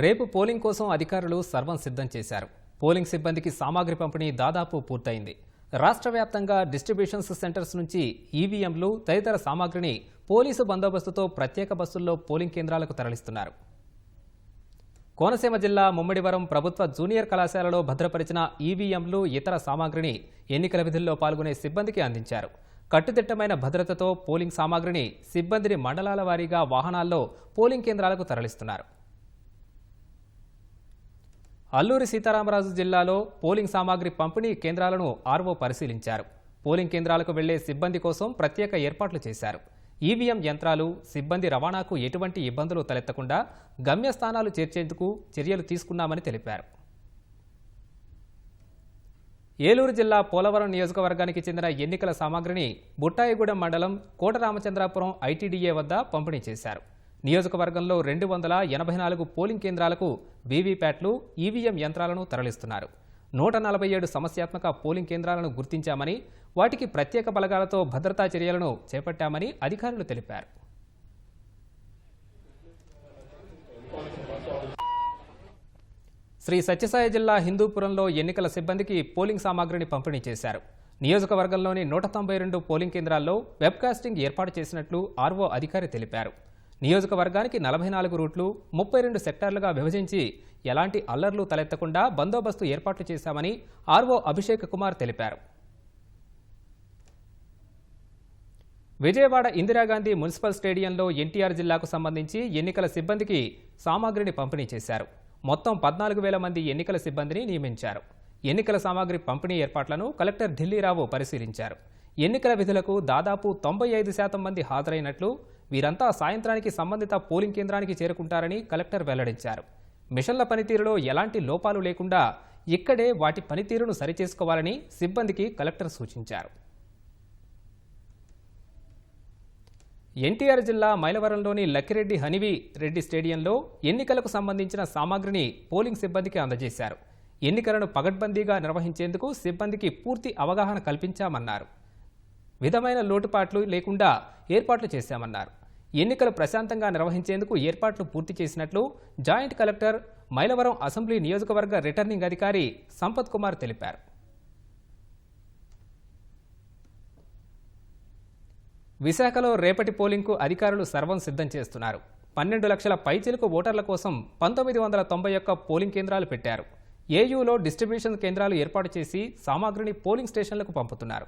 రేపు పోలింగ్ కోసం అధికారులు సర్వం సిద్ధం చేశారు. పోలింగ్ సిబ్బందికి సామాగ్రి పంపిణీ దాదాపు పూర్తయింది. రాష్ట్ర వ్యాప్తంగా డిస్ట్రిబ్యూషన్స్ సెంటర్స్ నుంచి ఈవీఎంలు తదితర సామాగ్రిని పోలీసు బందోబస్తుతో ప్రత్యేక బస్సుల్లో పోలింగ్ కేంద్రాలకు తరలిస్తున్నారు. కోనసీమ జిల్లా ముమ్మడివరం ప్రభుత్వ జూనియర్ కళాశాలలో భద్రపరిచిన ఈవీఎంలు ఇతర సామాగ్రిని ఎన్నికల విధుల్లో పాల్గొనే సిబ్బందికి అందించారు. కట్టుదిట్టమైన భద్రతతో పోలింగ్ సామాగ్రిని సిబ్బందిని మండలాల వారీగా వాహనాల్లో పోలింగ్ కేంద్రాలకు తరలిస్తున్నారు. అల్లూరి సీతారామరాజు జిల్లాలో పోలింగ్ సామాగ్రి పంపిణీ కేంద్రాలను ఆర్వో పరిశీలించారు. పోలింగ్ కేంద్రాలకు వెళ్ళే సిబ్బంది కోసం ప్రత్యేక ఏర్పాట్లు చేశారు. ఈవీఎం యంత్రాలు సిబ్బంది రవాణాకు ఎటువంటి ఇబ్బందులు తలెత్తకుండా గమ్యస్థానాలు చేర్చేందుకు చర్యలు తీసుకున్నామని తెలిపారు. ఏలూరు జిల్లా పోలవరం నియోజకవర్గానికి చెందిన ఎన్నికల సామాగ్రిని బుట్టాయిగూడెం మండలం కోటరామచంద్రాపురం ఐటీడీఏ వద్ద పంపిణీ చేశారు. నియోజకవర్గంలో రెండు వందల ఎనభై నాలుగు పోలింగ్ కేంద్రాలకు వీవీప్యాట్లు ఈవీఎం యంత్రాలను తరలిస్తున్నారు. నూట నలభై ఏడు సమస్యాత్మక పోలింగ్ కేంద్రాలను గుర్తించామని వాటికి ప్రత్యేక బలగాలతో భద్రతా చర్యలను చేపట్టామని అధికారులు తెలిపారు. శ్రీ సత్యసాయి జిల్లా హిందూపురంలో ఎన్నికల సిబ్బందికి పోలింగ్ సామాగ్రిని పంపిణీ చేశారు. నియోజకవర్గంలోని నూట తొంభై రెండు పోలింగ్ కేంద్రాల్లో వెబ్కాస్టింగ్ ఏర్పాటు చేసినట్లు ఆర్వో అధికారి తెలిపారు. నియోజకవర్గానికి నలభై నాలుగు రూట్లు ముప్పై రెండు సెక్టార్లుగా విభజించి ఎలాంటి అల్లర్లు తలెత్తకుండా బందోబస్తు ఏర్పాట్లు చేశామని ఆర్వో అభిషేక్ కుమార్ తెలిపారు. విజయవాడ ఇందిరాగాంధీ మున్సిపల్ స్టేడియంలో ఎన్టీఆర్ జిల్లాకు సంబంధించి ఎన్నికల సిబ్బందికి సామాగ్రిని పంపిణీ చేశారు. మొత్తం పద్నాలుగు వేల మంది ఎన్నికల సిబ్బందిని నియమించారు. ఎన్నికల సామాగ్రి పంపిణీ ఏర్పాట్లను కలెక్టర్ ఢిల్లీరావు పరిశీలించారు. ఎన్నికల విధులకు దాదాపు తొంభై ఐదు శాతం మంది హాజరైనట్లు వీరంతా సాయంత్రానికి సంబంధిత పోలింగ్ కేంద్రానికి చేరుకుంటారని కలెక్టర్ వెల్లడించారు. మిషన్ల పనితీరులో ఎలాంటి లోపాలు లేకుండా ఇక్కడే వాటి పనితీరును సరిచేసుకోవాలని సిబ్బందికి కలెక్టర్ సూచించారు. ఎన్టీఆర్ జిల్లా మైలవరంలోని లక్కిరెడ్డి హనివి రెడ్డి స్టేడియంలో ఎన్నికలకు సంబంధించిన సామాగ్రిని పోలింగ్ సిబ్బందికి అందజేశారు. ఎన్నికలను పగడ్బందీగా నిర్వహించేందుకు సిబ్బందికి పూర్తి అవగాహన కల్పించామన్నారు. విధమైన లోటుపాట్లు లేకుండా ఏర్పాట్లు చేశామన్నారు. ఎన్నికలు ప్రశాంతంగా నిర్వహించేందుకు ఏర్పాట్లు పూర్తి చేసినట్లు జాయింట్ కలెక్టర్ మైలవరం అసెంబ్లీ నియోజకవర్గ రిటర్నింగ్ అధికారి సంపత్ కుమార్ తెలిపారు. విశాఖలో రేపటి పోలింగ్కు అధికారులు సర్వం సిద్ధం చేస్తున్నారు. పన్నెండు లక్షల పైచిలుకు ఓటర్ల కోసం పంతొమ్మిది వందల తొంభై ఒక్క పోలింగ్ కేంద్రాలు పెట్టారు. ఏయూలో డిస్ట్రిబ్యూషన్ కేంద్రాలు ఏర్పాటు చేసి సామాగ్రిని పోలింగ్ స్టేషన్లకు పంపుతున్నారు.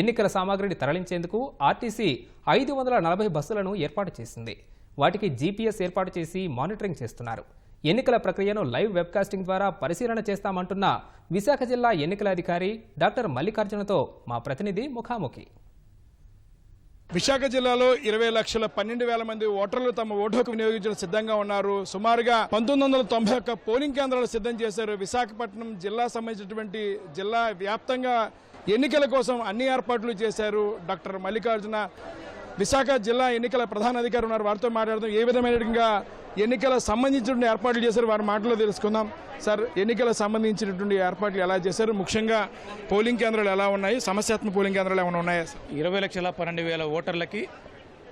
ఎన్నికల సామాగ్రిని తరలించేందుకు ఆర్టీసీ ఐదు వందల నలభై బస్సులను ఏర్పాటు చేసింది. వాటికి జీపీఎస్ ఏర్పాటు చేసి మానిటరింగ్ చేస్తున్నారు. ఎన్నికల ప్రక్రియను లైవ్ వెబ్కాస్టింగ్ ద్వారా పరిశీలన చేస్తామంటున్న విశాఖ జిల్లా ఎన్నికల అధికారి డాక్టర్ మల్లికార్జునతో మా ప్రతినిధి ముఖాముఖి. విశాఖ జిల్లాలో ఇరవై లక్షల పన్నెండు వేల మంది ఓటర్లు తమ ఓటు హక్కు వినియోగించడం సిద్ధంగా ఉన్నారు. సుమారుగా పంతొమ్మిది వందల తొంభై ఒక్క పోలింగ్ కేంద్రాలు సిద్ధం చేశారు. విశాఖపట్నం జిల్లా సంబంధించినటువంటి జిల్లా వ్యాప్తంగా ఎన్నికల కోసం అన్ని ఏర్పాట్లు చేశారు డాక్టర్ మల్లికార్జున. విశాఖ జిల్లా ఎన్నికల ప్రధాన అధికారి ఉన్నారు. వారితో మాట్లాడుతూ ఏ విధమైనటువంటి ఎన్నికల సంబంధించినటువంటి ఏర్పాట్లు చేశారు? వారి మాటలో తెలుసుకుందాం. సార్ ఎన్నికల సంబంధించినటువంటి ఏర్పాట్లు ఎలా చేశారు? ముఖ్యంగా పోలింగ్ కేంద్రాలు ఎలా ఉన్నాయి? సమస్యాత్మక పోలింగ్ కేంద్రాలు ఏమైనా ఉన్నాయా ఇరవై లక్షల పన్నెండు వేల ఓటర్లకి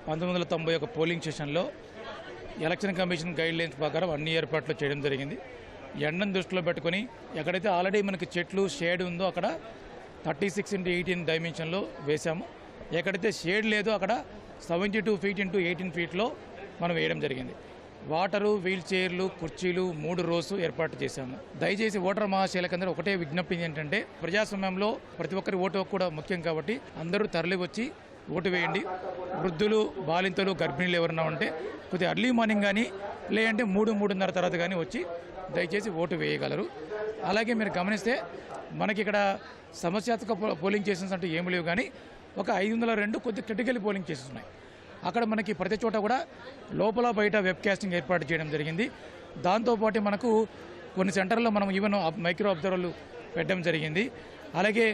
పంతొమ్మిది వందల తొంభై ఒక పోలింగ్ స్టేషన్లో ఎలక్షన్ కమిషన్ గైడ్ లైన్స్ ప్రకారం అన్ని ఏర్పాట్లు చేయడం జరిగింది. ఎండను దృష్టిలో పెట్టుకొని ఎక్కడైతే ఆల్రెడీ మనకి చెట్లు షేడ్ ఉందో అక్కడ థర్టీ సిక్స్ ఇంటూ ఎయిటీన్ డైమెన్షన్లో వేసాము ఎక్కడైతే షేడ్ లేదో అక్కడ seventy two feet into eighteen ఫీట్లో మనం వేయడం జరిగింది. వాటరు వీల్ చైర్లు కుర్చీలు మూడు రోజు ఏర్పాటు చేశాము. దయచేసి ఓటర్ మహాశైలకందరూ ఒకటే విజ్ఞప్తి ఏంటంటే ప్రజాస్వామ్యంలో ప్రతి ఒక్కరి ఓటు కూడా ముఖ్యం కాబట్టి అందరూ తరలి వచ్చి ఓటు వేయండి. వృద్ధులు బాలింతలు గర్భిణీలు ఎవరన్నా ఉంటే కొద్దిగా అర్లీ మార్నింగ్ కానీ లేదంటే మూడు మూడున్నర తర్వాత కానీ వచ్చి దయచేసి ఓటు వేయగలరు. అలాగే మీరు గమనిస్తే మనకి ఇక్కడ సమస్యాత్మక పోలింగ్ స్టేషన్స్ అంటూ ఏమి లేవు కానీ ఒక ఐదు వందల రెండు కొద్ది క్రిటికల్ పోలింగ్ కేసెస్ ఉన్నాయి. అక్కడ మనకి ప్రతి చోట కూడా లోపల బయట వెబ్ కాస్టింగ్ ఏర్పాటు చేయడం జరిగింది. దాంతోపాటు మనకు కొన్ని సెంటర్లో మనం ఈవెన్ మైక్రో అబ్జర్వర్లు పెట్టడం జరిగింది. అలాగే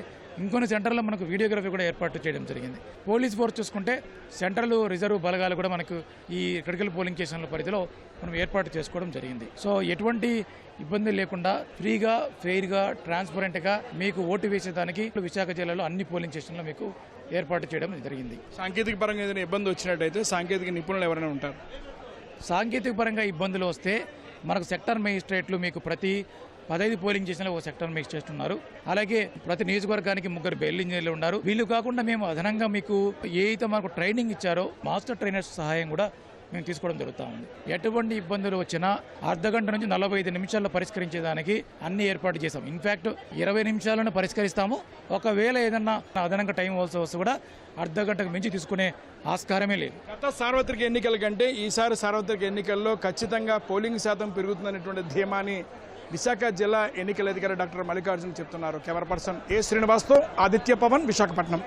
ఇంకొన్ని సెంటర్లో మనకు వీడియోగ్రఫీ కూడా ఏర్పాటు చేయడం జరిగింది. పోలీస్ ఫోర్స్ చూసుకుంటే సెంట్రల్ రిజర్వ్ బలగాలు కూడా మనకు ఈ క్రిటికల్ పోలింగ్ స్టేషన్ల పరిధిలో మనం ఏర్పాటు చేసుకోవడం జరిగింది. సో ఎటువంటి ఇబ్బంది లేకుండా ఫ్రీగా ఫెయిర్గా ట్రాన్స్పరెంట్గా మీకు ఓటు వేసేదానికి విశాఖ జిల్లాలో అన్ని పోలింగ్ స్టేషన్లో మీకు ఏర్పాటు చేయడం జరిగింది. సాంకేతిక పరంగా ఏదైనా ఇబ్బంది వచ్చినట్టయితే సాంకేతిక నిపుణులు ఎవరైనా ఉంటారు? సాంకేతిక పరంగా ఇబ్బందులు వస్తే మనకు సెక్టర్ మేజిస్ట్రేట్లు మీకు ప్రతి పదహైదు పోలింగ్ చేసిన ఒక సెక్టర్ మిక్స్ చేస్తున్నారు. అలాగే ప్రతి నియోజకవర్గానికి ముగ్గురు బెయిల్ ఇంజనీర్లు ఉన్నారు. వీళ్ళు కాకుండా మేము అదనంగా మీకు ఏదైతే మాకు మనకు ట్రైనింగ్ ఇచ్చారో మాస్టర్ ట్రైనర్స్ సహాయం కూడా మేము తీసుకోవడం జరుగుతూ ఉంది. ఎటువంటి ఇబ్బందులు వచ్చినా అర్ధ గంట నుంచి నలభై ఐదు నిమిషాల్లో పరిష్కరించేదానికి అన్ని ఏర్పాటు చేశాం. ఇన్ఫాక్ట్ ఇరవై నిమిషాలను పరిష్కరిస్తాము. ఒకవేళ ఏదన్నా అదనంగా టైం అవసరం వస్తే కూడా అర్ధ గంటకు మించి తీసుకునే ఆస్కారమే లేదు. గత సార్వత్రిక ఎన్నికల కంటే ఈసారి సార్వత్రిక ఎన్నికల్లో ఖచ్చితంగా పోలింగ్ శాతం పెరుగుతుందనేటువంటి ధీమాని విశాఖ జిల్లా ఎన్నికల అధికారి డాక్టర్ మల్లికార్జున్ చెప్తున్నారు. కెమెరా పర్సన్ ఏ శ్రీనివాస్తో? ఆదిత్య పవన్ విశాఖపట్నం.